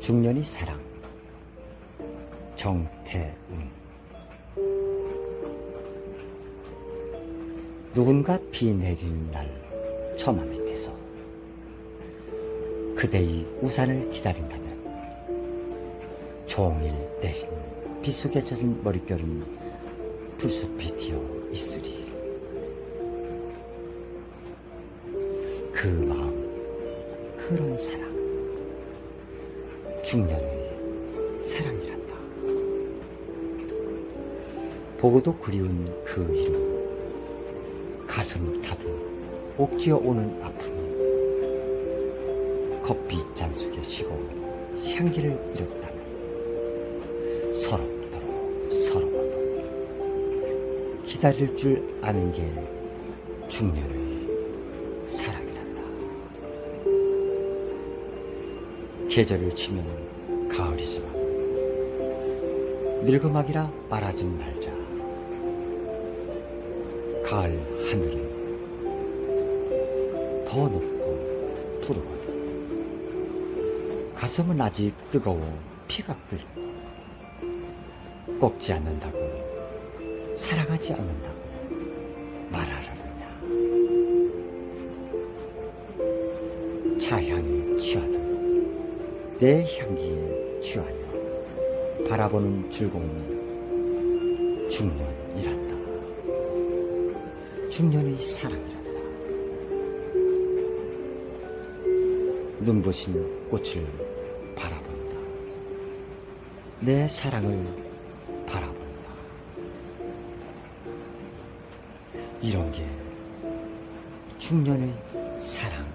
중년의 사랑. 정태웅. 누군가 비 내리는 날 처마 밑에서 그대의 우산을 기다린다면 종일 내린 빗속에 젖은 머릿결은 불숲이 되어 있으리. 그 마음 그런 사랑 중년의 사랑이란다. 보고도 그리운 그 이름. 가슴을 타듯 옥지어 오는 아픔이 커피 잔 속에 쉬고 향기를 잃었다면 서럽도록 서러워도 기다릴 줄 아는 게 중년의 사랑 계절을 치면 가을이지만 늙음하기라 말하진 말자. 가을 하늘이 더 높고 푸르고 가슴은 아직 뜨거워 피가 끓고 꺾지 않는다고 사랑하지 않는다고 말하려느냐 차향에 취하듯 내 향기에 취하여 바라보는 즐거움이 중년이란다 중년의 사랑이란다 눈부신 꽃을 바라본다. 내 사랑을 바라본다. 이런 게 중년의 사랑.